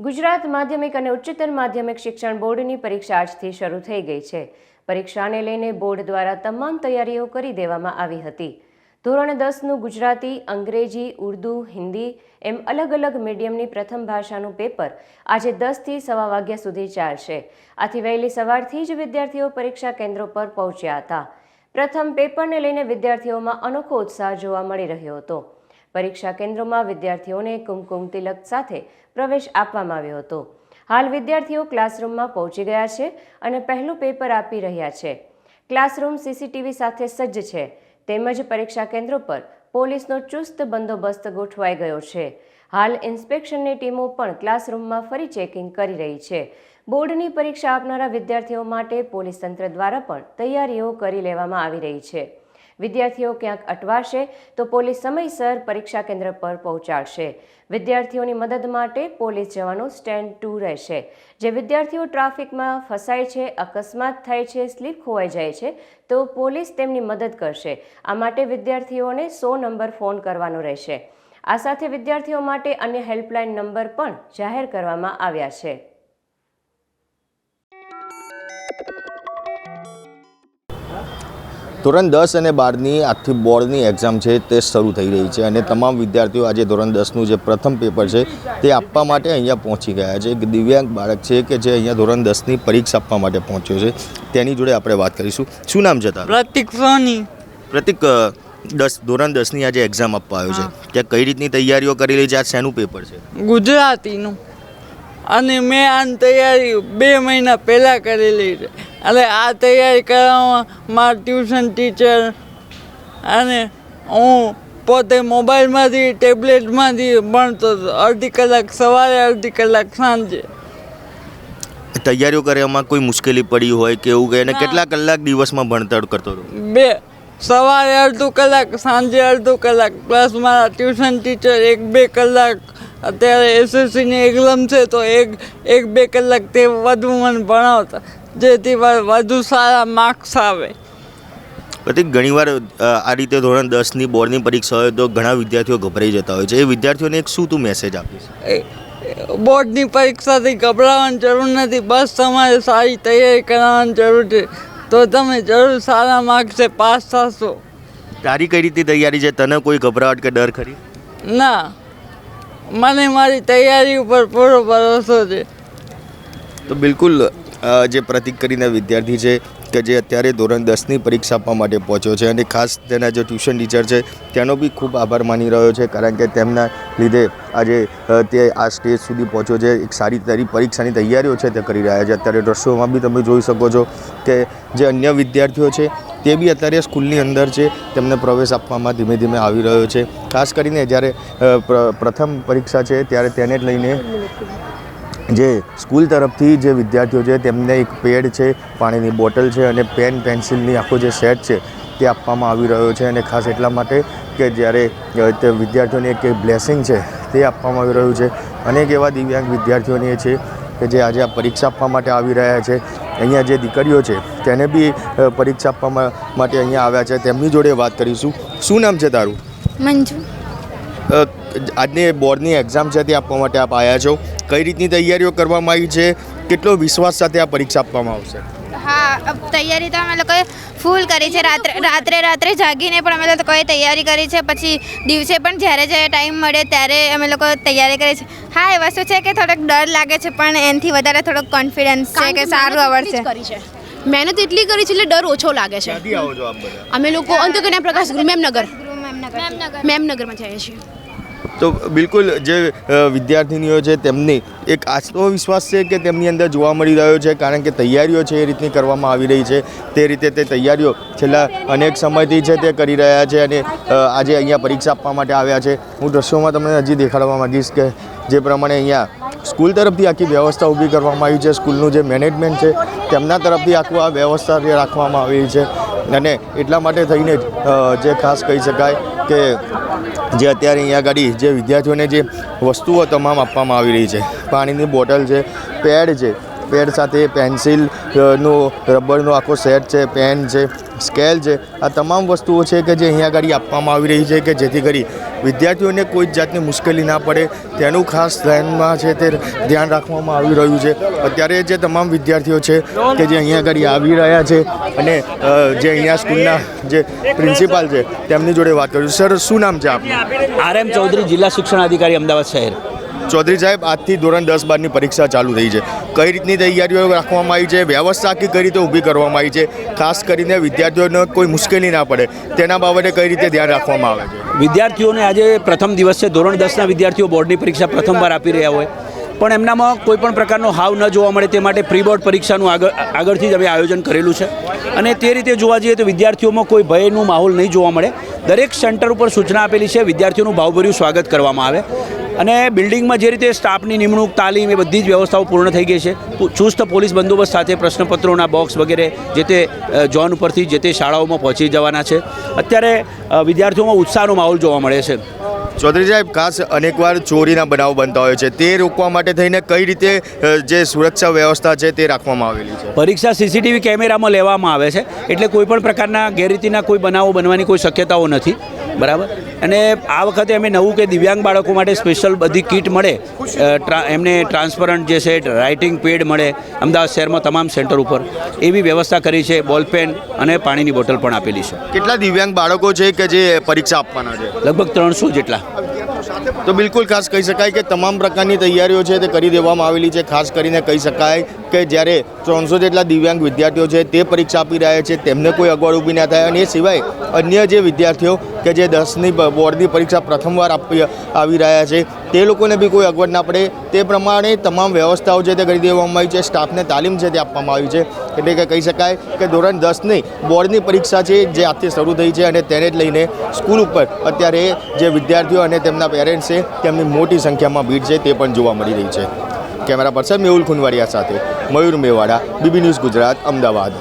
ગુજરાત માધ્યમિક અને ઉચ્ચતર માધ્યમિક શિક્ષણ બોર્ડની પરીક્ષા આજથી શરૂ થઈ ગઈ છે. પરીક્ષાને લઈને બોર્ડ દ્વારા તમામ તૈયારીઓ કરી દેવામાં આવી હતી. ધોરણ દસનું ગુજરાતી, અંગ્રેજી, ઉર્દુ, હિન્દી એમ અલગ અલગ મીડિયમની પ્રથમ ભાષાનું પેપર આજે દસથી સવા વાગ્યા સુધી ચાલશે. આથી વહેલી સવારથી જ વિદ્યાર્થીઓ પરીક્ષા કેન્દ્રો પર પહોંચ્યા હતા. પ્રથમ પેપરને લઈને વિદ્યાર્થીઓમાં અનોખો ઉત્સાહ જોવા મળી રહ્યો હતો. પરીક્ષા કેન્દ્રોમાં વિદ્યાર્થીઓને કુમકુમ તિલક સાથે પ્રવેશ આપવામાં આવ્યો હતો. હાલ વિદ્યાર્થીઓ ક્લાસરૂમમાં પહોંચી ગયા છે અને પહેલું પેપર આપી રહ્યા છે. ક્લાસરૂમ સીસીટીવી સાથે સજ્જ છે. તેમજ પરીક્ષા કેન્દ્રો પર પોલીસનો ચુસ્ત બંદોબસ્ત ગોઠવાઈ ગયો છે. હાલ ઇન્સ્પેક્શનની ટીમો પણ ક્લાસરૂમમાં ફરી ચેકિંગ કરી રહી છે. બોર્ડની પરીક્ષા આપનારા વિદ્યાર્થીઓ માટે પોલીસ તંત્ર દ્વારા પણ તૈયારીઓ કરી લેવામાં આવી રહી છે. વિદ્યાર્થીઓ ક્યાંક અટવાશે તો પોલીસ સમયસર પરીક્ષા કેન્દ્ર પર પહોંચાડશે. વિદ્યાર્થીઓની મદદ માટે પોલીસ જવાનો સ્ટેન્ડ ટુ રહેશે. જે વિદ્યાર્થીઓ ટ્રાફિકમાં ફસાય છે, અકસ્માત થાય છે, સ્લીપ ખોવાઈ જાય છે, તો પોલીસ તેમની મદદ કરશે. આ માટે વિદ્યાર્થીઓને સો નંબર ફોન કરવાનો રહેશે. આ સાથે વિદ્યાર્થીઓ માટે અન્ય હેલ્પલાઇન નંબર પણ જાહેર કરવામાં આવ્યા છે. ધોરણ દસ અને બારની આજથી બોર્ડની એક્ઝામ છે તે શરૂ થઈ રહી છે અને તમામ વિદ્યાર્થીઓ આજે ધોરણ દસનું જે પ્રથમ પેપર છે તે આપવા માટે અહીંયા પહોંચી ગયા છે. એક દિવ્યાંગ બાળક છે કે જે અહીંયા ધોરણ દસની પરીક્ષા આપવા માટે પહોંચ્યો છે. તેની જોડે આપણે વાત કરીશું. શું નામ છે તારું? પ્રતિક સોની. પ્રતિક દસ ધોરણ દસની આજે એક્ઝામ આપવા આવ્યો છે. ત્યાં કઈ રીતની તૈયારીઓ કરેલી છે? આ શેનું પેપર છે? ગુજરાતીનું. અને મેં આની તૈયારી બે મહિના પહેલાં કરેલી છે. એટલે આ તૈયારી કરવામાં મારા ટ્યુશન ટીચર અને હું પોતે મોબાઈલમાંથી ટેબ્લેટમાંથી ભણતો હતો. અડધી કલાક સવારે અડધી કલાક સાંજે. તૈયારીઓ કરવામાં કોઈ મુશ્કેલી પડી હોય કે એવું કંઈ? કેટલા કલાક દિવસમાં ભણતર કરતો હતો? બે. સવારે અડધો કલાક સાંજે અડધો કલાક. પ્લસ મારા ટ્યુશન ટીચર એક બે કલાક અત્યારે એસએસસીની એક્ઝામ છે તો એક એક બે કલાક તે વધુ મને ભણાવતા. જેથી વધુ સારા માર્ક્સ આવે. પ્રતિક ઘણીવાર આ રીતે ધોરણ દસની બોર્ડની પરીક્ષા હોય તો ઘણા વિદ્યાર્થીઓ ગભરાઈ જતા હોય છે. એ વિદ્યાર્થીઓને એક શું તું મેસેજ આપીશ બોર્ડની પરીક્ષાથી ગભરાવાની જરૂર નથી. બસ તમારે સારી તૈયારી કરવાની જરૂર છે. તો તમે જરૂર સારા માર્ક્સે પાસ થશો. તારી કઈ રીતે તૈયારી છે? તને કોઈ ગભરાટ કે ડર ખરી? ના. મને મારી તૈયારી ઉપર પૂરો ભરોસો છે. તો બિલકુલ જે પ્રતિક કરીને વિદ્યાર્થી છે કે જે અત્યારે ધોરણ દસની પરીક્ષા આપવા માટે પહોંચ્યો છે અને ખાસ તેના જે ટ્યુશન ટીચર છે તેનો બી ખૂબ આભાર માની રહ્યો છે કારણ કે તેમના લીધે આજે તે આ સ્ટેજ સુધી પહોંચ્યો છે, એક સારી તારી પરીક્ષાની તૈયારીઓ છે તે કરી રહ્યા છે. અત્યારે દ્રશ્યોમાં બી તમે જોઈ શકો છો કે જે અન્ય વિદ્યાર્થીઓ છે તે બી અત્યારે સ્કૂલની અંદર છે, તેમને પ્રવેશ આપવામાં ધીમે ધીમે આવી રહ્યો છે. ખાસ કરીને જ્યારે પ્રથમ પરીક્ષા છે, ત્યારે તેને લઈને જે સ્કૂલ તરફથી જે વિદ્યાર્થીઓ છે, તેમને એક પેડ છે, પાણીની બોટલ છે અને પેન, પેન્સિલની આખો જે સેટ છે, તે આપવામાં આવી રહ્યો છે અને ખાસ એટલા માટે કે જ્યારે તે વિદ્યાર્થીઓને એક બ્લેસિંગ છે, તે આપવામાં આવી રહ્યું છે. અનેક એવા દિવ્યાંગ વિદ્યાર્થીઓને છે કે જે આજે આ પરીક્ષા આપવા માટે આવી રહ્યા છે. અહીંયા જે દીકરીઓ છે તેને બી પરીક્ષા આપવા માટે અહીંયા આવ્યા છે. તેમની જોડે વાત કરીશું. શું નામ છે તારું? મંજુ. આજની બોર્ડની એક્ઝામ છે તે આપવા માટે આપ આવ્યા છો. કઈ રીતની તૈયારીઓ કરવામાં આવી છે? કેટલો વિશ્વાસ સાથે આ પરીક્ષા આપવામાં આવશે? હા તૈયારી તો અમે લોકોએ ફૂલ કરી છે. રાત્રે રાત્રે રાત્રે જાગીને પણ અમે લોકોએ તૈયારી કરી છે. પછી દિવસે પણ જ્યારે જ્યારે ટાઈમ મળે ત્યારે અમે લોકો તૈયારી કરી છે હા એ વસ્તુ છે કે થોડોક ડર લાગે છે પણ એનાથી વધારે થોડોક કોન્ફિડન્સ છે કે સારું આવડશે. મહેનત એટલી કરી છે એટલે ડર ઓછો લાગે છે. અમે લોકો અંતકન્યા પ્રકાશ ગૃહ મેમનગર. મેમનગર. મેમનગરમાં જઈએ છીએ. તો બિલકુલ જે વિદ્યાર્થીનીઓ છે તેમની એક આત્મવિશ્વાસ છે કે તેમની અંદર જોવા મળી રહ્યો છે, કારણ કે તૈયારીઓ છે એ રીતની કરવામાં આવી રહી છે. તે રીતે તે તૈયારીઓ છેલ્લા અનેક સમયથી છે તે કરી રહ્યા છે અને આજે અહીંયા પરીક્ષા આપવા માટે આવ્યા છે. હું દ્રશ્યોમાં તમને હજી દેખાડવા માગીશ કે જે પ્રમાણે અહીંયા સ્કૂલ તરફથી આખી વ્યવસ્થા ઊભી કરવામાં આવી છે. સ્કૂલનું જે મેનેજમેન્ટ છે તેમના તરફથી આખું આ વ્યવસ્થા રાખવામાં આવી છે. અને એટલા માટે થઈને જે ખાસ કહી શકાય કે જે અત્યારે અહીંયા આગળ જે વિદ્યાર્થીઓને જે વસ્તુઓ તમામ આપવામાં આવી રહી છે. પાણીની બોટલ છે, પેડ છે પેડ સાથે પેન્સિલ નો, રબરનો આખો સેટ છે, પેન છે, સ્કેલ છે. આ તમામ વસ્તુઓ છે કે જે અહીંયા આગળ આપવામાં આવી રહી છે કે જેથી કરી વિદ્યાર્થીઓને કોઈ જ જાતની મુશ્કેલી ના પડે. તેનું ખાસ ધ્યાનમાં છે તે ધ્યાન રાખવામાં આવી રહ્યું છે. અત્યારે જે તમામ વિદ્યાર્થીઓ છે કે જે અહીંયા આગળ આવી રહ્યા છે અને જે અહીંયા સ્કૂલના જે પ્રિન્સિપાલ છે તેમની જોડે વાત કરું સર, શું નામ છે આપનું? આર એમ ચૌધરી જિલ્લા શિક્ષણ અધિકારી અમદાવાદ શહેર. ચૌધરી સાહેબ, આજથી ધોરણ દસ બારની પરીક્ષા ચાલુ થઈ છે. કઈ રીતની તૈયારીઓ રાખવામાં આવી છે? વ્યવસ્થા કઈ રીતે ઊભી કરવામાં આવી છે? ખાસ કરીને વિદ્યાર્થીઓને કોઈ મુશ્કેલી ના પડે, તેના બાબતે કઈ રીતે ધ્યાન રાખવામાં આવે છે? વિદ્યાર્થીઓને આજે પ્રથમ દિવસ ધોરણ દસના વિદ્યાર્થીઓ બોર્ડની પરીક્ષા પ્રથમવાર આપી રહ્યા હોય. પણ એમનામાં કોઈ પણ પ્રકારનો હાવ ન જોવા મળે તે માટે પ્રી બોર્ડ પરીક્ષાનું આગળ, આગળથી જ અમે આયોજન કરેલું છે. અને તે રીતે જોવા જઈએ તો વિદ્યાર્થીઓમાં કોઈ ભયનું માહોલ નહીં જોવા મળે. દરેક સેન્ટર ઉપર સૂચના આપેલી છે, વિદ્યાર્થીઓનું ભાવભર્યું સ્વાગત કરવામાં આવે. અને બિલ્ડિંગમાં જે રીતે સ્ટાફની નિમણૂક તાલીમ એ બધી જ વ્યવસ્થાઓ પૂર્ણ થઈ ગઈ છે. ચુસ્ત પોલીસ બંદોબસ્ત સાથે પ્રશ્નપત્રોના બોક્સ વગેરે જે તે ઝોન ઉપરથી જે તે શાળાઓમાં પહોંચી જવાના છે. અત્યારે વિદ્યાર્થીઓમાં ઉત્સાહનો માહોલ જોવા મળે છે. ચૌધરી સાહેબ ખાસ અનેકવાર ચોરીના બનાવો બનતા હોય છે. તે રોકવા માટે થઈને કઈ રીતે જે સુરક્ષા વ્યવસ્થા છે તે રાખવામાં આવેલી છે? પરીક્ષા સીસીટીવી કેમેરામાં લેવામાં આવે છે. એટલે કોઈપણ પ્રકારના ગેરરીતિના કોઈ બનાવો બનવાની કોઈ શક્યતાઓ નથી. બરાબર? અને આ વખતે અમે નવું કે દિવ્યાંગ બાળકો માટે સ્પેશિયલ બધી કીટ મળે. એમને ટ્રાન્સપરન્ટ જે છે રાઇટિંગ પેડ મળે અમદાવાદ શહેરમાં તમામ સેન્ટર ઉપર. એવી વ્યવસ્થા કરી છે બોલપેન અને પાણીની બોટલ પણ આપેલી છે. કેટલા દિવ્યાંગ બાળકો છે કે જે પરીક્ષા આપવાના છે? લગભગ ત્રણસો જેટલા. તો બિલકુલ ખાસ કહી શકાય કે તમામ પ્રકારની તૈયારીઓ છે તે કરી દેવામાં આવેલી છે. ખાસ કરીને કહી શકાય કે જ્યારે ત્રણસો જેટલા દિવ્યાંગ વિદ્યાર્થીઓ છે તે પરીક્ષા આપી રહ્યા છે, તેમને કોઈ અગવડ ઊભી ના થાય અને એ સિવાય અન્ય જે વિદ્યાર્થીઓ કે જે દસની બોર્ડની પરીક્ષા પ્રથમવાર આપી, આવી રહ્યા છે, તે લોકોને બી કોઈ અગવડ ના પડે. તે પ્રમાણે તમામ વ્યવસ્થાઓ છે તે કરી દેવામાં આવી છે, સ્ટાફને તાલીમ છે તે આપવામાં આવી છે. એટલે કે કહી શકાય કે ધોરણ દસની બોર્ડની પરીક્ષા છે જે આજથી શરૂ થઈ છે અને તેને જ લઈને સ્કૂલ ઉપર અત્યારે જે વિદ્યાર્થીઓ અને તેમના પેરેન્ટ્સ છે તેમની મોટી સંખ્યામાં ભીડ છે તે પણ જોવા મળી રહી છે. કેમેરા પર્સન મેહુલ ખુનવાડિયા સાથે મયુર મેવાડા, બીબી ન્યૂઝ ગુજરાત, અમદાવાદ.